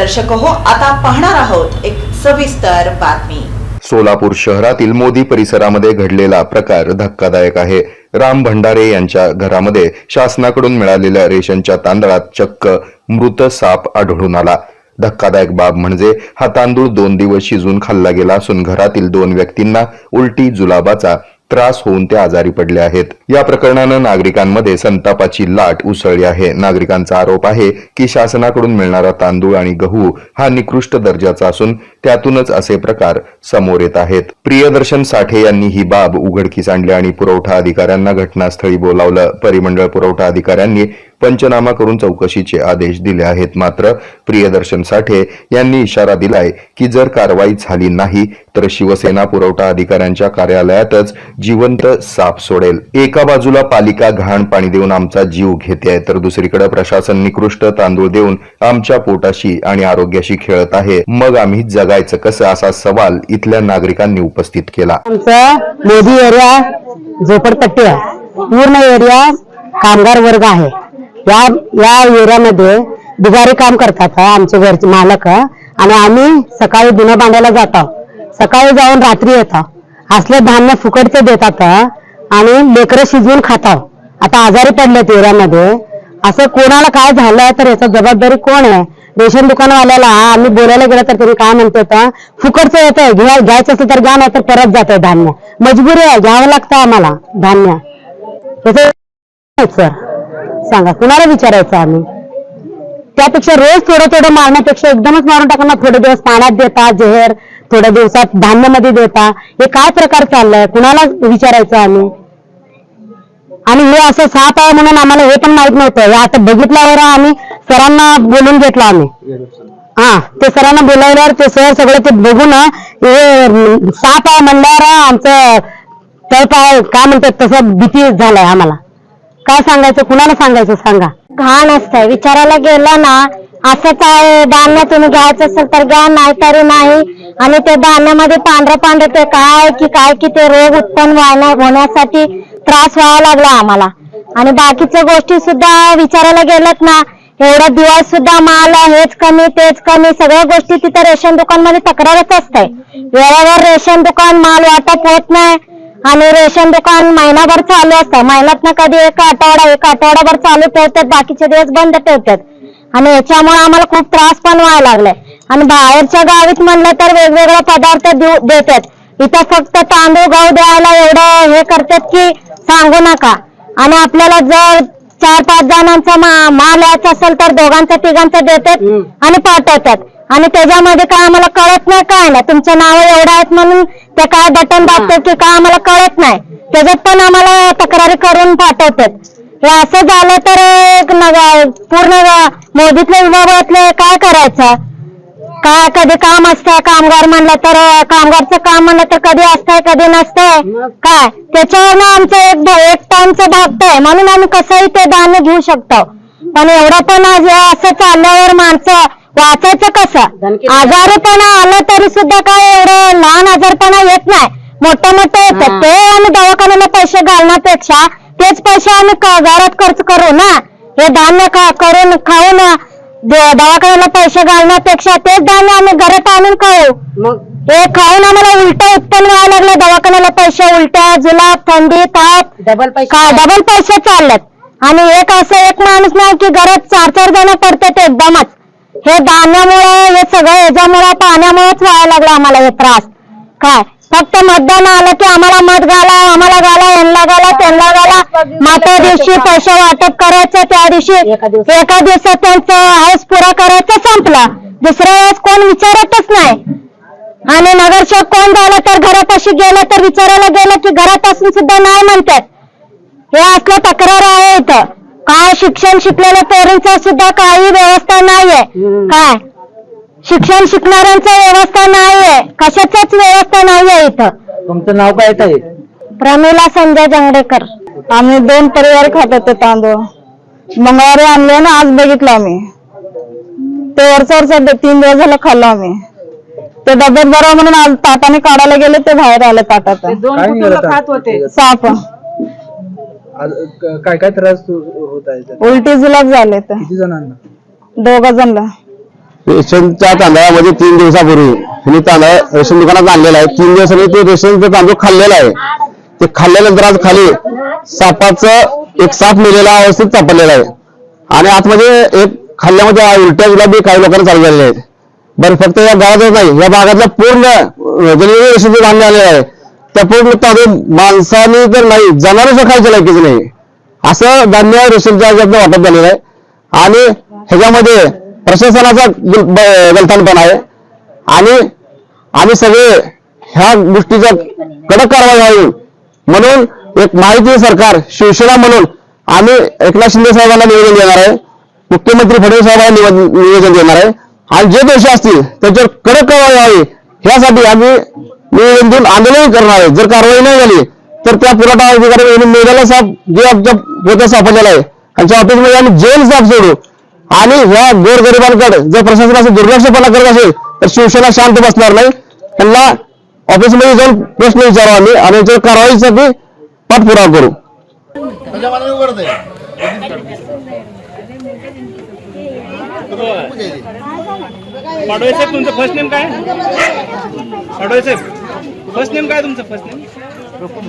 दर्शक हो आता पाहणार आहोत एक सविस्तर बातमी. सोलापूर शहरातील मोदी परिसरामध्ये घडलेला प्रकार धक्कादायक आहे. राम भंडारे यांच्या घरामध्ये शासनाकडून मिळालेल्या रेशनच्या तांदळात चक्क मृत साप आढळून आला. धक्कादायक बाब म्हणजे हा तांदूळ दोन दिवस शिजून खाल्ला गेला असून घरातील दोन व्यक्तींना उलटी जुलाबाचा त्रास होऊन ते आजारी पडले आहेत. या प्रकरणानं नागरिकांमध्ये संतापाची लाट उसळली आहे. नागरिकांचा आरोप आहे की शासनाकडून मिळणारा तांदूळ आणि गहू हा निकृष्ट दर्जाचा असून त्यातूनच असे प्रकार समोर येत आहेत. प्रियदर्शन साठे यांनी ही बाब उघडकीस आणली आणि पुरवठा अधिकाऱ्यांना घटनास्थळी बोलावलं. परिमंडळ पुरवठा अधिकाऱ्यांनी पंचनामा करून चौकशीचे आदेश दिले आहेत. मात्र प्रियदर्शन साठे यांनी इशारा दिलाय की जर कारवाई झाली नाही तर शिवसेना पुरवठा अधिकाऱ्यांच्या कार्यालयातच जिवंत साप सोडेल. एका बाजूला पालिका घाण पाणी देऊन आमचा जीव घेते तर दुसरीकडे प्रशासन निकृष्ट तांदूळ देऊन आमच्या पोटाशी आणि आरोग्याशी खेळत आहे. मग आम्ही जगायचं कसं असा सवाल इथल्या नागरिकांनी उपस्थित केला. आमचा मोदी एरिया झोपडपट्टी आहे. पूर्ण एरिया कामगार वर्ग आहे. या या एरियामध्ये बिगारी काम करतात आमचे घरचे मालक. आणि आम्ही सकाळी धुणं बांधायला जातो. सकाळी जाऊन रात्री येतो. असले धान्य फुकटचे देतात. आणि लेकरं शिजवून खाताव. आता आजारी पडले एरियामध्ये असं कोणाला काय झालं तर याचा जबाबदारी कोण आहे? रेशन दुकानवाल्याला आम्ही बोलायला गेलं तर त्यांनी काय म्हणते तर फुकटचं येतं घ्या घ्यायचं असेल तर घ्या नाही तर परत जातंय धान्य. मजबुरी आहे घ्यावं लागतं आम्हाला धान्य. सर. सांगा कुणाला विचारायचं आम्ही? त्यापेक्षा रोज थोडं थोडं मारण्यापेक्षा एकदमच मारून टाकणार थोडे दिवस पाण्यात देता जहर थोड्या दिवसात धान्यामध्ये देता. हे काय प्रकार चाललाय? कुणाला विचारायचं आम्ही? आणि हे असं साप आहे म्हणून आम्हाला हे पण माहीत नव्हतं. हे आता बघितल्यावर आम्ही सरांना बोलून घेतलं आम्ही. हा ते सरांना बोलावल्यावर ते सर सगळं ते बघून हे साप आहे म्हणल्यावर आमचं तळप आहे काय म्हणतात तसं भीती झालाय आम्हाला. काय सांगायचं कुणाला सांगायचं सांगा. घाण असतंय. विचारायला गेलं ना असंच आहे धान्य तुम्ही घ्यायचं असेल तर घ्या नाही तरी नाही. आणि ते धान्यामध्ये पांढरं पांढरं ते काय की काय की ते रोग उत्पन्न व्हायला होण्यासाठी त्रास व्हावा लागला आम्हाला. आणि बाकीच्या गोष्टी सुद्धा विचारायला गेलं ना एवढा दिवस सुद्धा माल हेच कमी तेच कमी सगळ्या गोष्टी तिथं रेशन दुकानमध्ये तक्रारच असते वेळेवर रेशन दुकान माल वाटप होत नाही आणि रेशन दुकान महिनाभर चालू असतं महिन्यात कधी एक आठवडा एक आठवडाभर चालू ठेवतात बाकीचे दिवस बंद ठेवतात. आणि याच्यामुळे आम्हाला खूप त्रास पण व्हायला लागलाय. आणि बाहेरच्या गावीत म्हणलं तर वेगवेगळे पदार्थ देऊ- देतात. इथं फक्त तांदूळ गहू द्यायला एवढं हे करतात की सांगू नका. आणि आपल्याला जर चार पाच जणांचा माल यायचा असेल तर दोघांचा तिघांचा देतात आणि पाठवतात. आणि त्याच्यामध्ये काय आम्हाला कळत नाही काय नाही. तुमचं नाव एवढं आहेत म्हणून ते काय बटन दाबतात की काय आम्हाला कळत नाही. त्याच्यात पण आम्हाला तक्रारी करून पाठवतात. हे असं झालं तर पूर्ण मोदीतल्या विभागातले काय करायचं? काय कधी काम असतंय? कामगार म्हणलं तर कामगारचं काम म्हणलं तर कधी असतंय कधी नसतंय? काय? त्याच्यावरनं आमचं एक एक टाइमचं भागतंय म्हणून आम्ही कसंही ते धान्य घेऊ शकतो. पण एवढं पण आज असं चालल्यावर माणसं वाचायचं कसं? आजारीपणा आलं तरी सुद्धा काय एवढं लहान आजारपणा येत नाही. मोठं मोठं येतं. ते आम्ही दवाखान्याला पैसे घालण्यापेक्षा तेच पैसे आम्ही क- घरात खर्च करू ना? हे धान्य करून खाऊन द- दवाखान्याला पैसे घालण्यापेक्षा तेच धान्य आम्ही घरात आणून खाऊ. हे खाऊन आम्हाला उलट उत्पन्न व्हायला लागलं. दवाखान्याला पैसे उलट्या जुलाब थंडी ताप. डबल पैसे डबल पैसे चाललेत. आणि एक असं एक माणूस नाही की घरात चार चार जण पडतात एकदमच. हे धान्यामुळे हे सगळं याच्यामुळे पाण्यामुळेच व्हायला लागलं आम्हाला हे त्रास. काय? फक्त मतदान आलं की आम्हाला मत घाला आम्हाला घाला यांना घाला त्यांना घाला. माता दिवशी पैसे वाटप करायचं त्या दिवशी एका दिवसात. त्यांचं हाऊस पुरा करायचं संपलं. दुसऱ्या वेळेस कोण विचारतच नाही. आणि नगरसेवक कोण झालं तर घरापाशी गेलं तर विचारायला गेलं की घरात असून सुद्धा नाही म्हणतात. हे असलं तक्रार आहे इथं. काय शिक्षण शिकलेल्या पोरींचं सुद्धा काही व्यवस्था नाहीये. काय? शिक्षण शिकणाऱ्यांचं व्यवस्था नाहीये. कशाचंच व्यवस्था नाहीये इथं. तुमचं नाव काय ताई? प्रमिला संजय जंगडेकर. आम्ही दोन परिवार खात होते तांदूळ. मंगळवारी आणले ना आज बघितलं आम्ही. ते वरचा वरचा डे- तीन दिवस झालं खाल्लं आम्ही. ते डब्यात बरं म्हणून आज ताटाने काढायला गेले ते बाहेर आले ताटात. काय निघालं खात होते? साप. काय काय त्रास होत आहे? त्यात? उलटी जुलाब झाले तर किती जणांना? दोघ जणला रेशनच्या तांदळामध्ये तीन दिवसापूर्वी. मी तांदळ रेशन दुकानात आणलेला आहे. तीन दिवसांनी ते रेशनचं तांदूळ खाल्लेला आहे. ते खाल्ल्यानंतर आज खाली सापाचं एक साप मेलेला अवस्थेत सापडलेला आहे. आणि आतमध्ये एक खाल्ल्यामध्ये उलट्या गुलाबी काही लोकांना चालू झालेले आहेत बरं फक्त या गावातच नाही या भागातला पूर्ण अं, रेशनचं धान्य आलेलं आहे त्या पूर्ण तांदूळ माणसाने तर नाही जनावरच खायचं लायकीच नाही. असं धान्य रेशनच्या वाटप झालेलं आहे. आणि ह्याच्यामध्ये प्रशासनाचा गुल- गलथानपणा आहे. आणि आम्ही सगळे ह्या गोष्टीचा कडक कारवाई व्हावी म्हणून एक माहिती सरकार शिवसेना म्हणून आम्ही एकनाथ शिंदे साहेबांना निवेदन देणार आहे. मुख्यमंत्री फडणवीस साहेबांना निवेदन देणार आहे. आणि जे दोषी असतील त्याच्यावर कडक कारवाई व्हावी. ह्यासाठी आम्ही निवेदन देऊन आंदोलन करणार आहे. जर कारवाई नाही झाली तर त्या पुरवठा अधिकारी मेघालय साहेब जे आमच्या पोत्या सापडलेला आहे त्यांच्या ऑफिसमध्ये आम्ही जेल साहेब सोडू. आणि ह्या गोरगरिबांकडे जर प्रशासन असं दुर्लक्षपणा करत असेल तर शिवसेना शांत बसणार नाही. त्यांना ऑफिसमध्ये जाऊन प्रश्न विचारू आम्ही आणि याच्यावर कारवाईसाठी पाठपुरावा करू. पाडवे साहेब तुमचं फर्स्ट नेम काय? पाडवे साहेब फर्स्ट नेम काय तुमचं? First name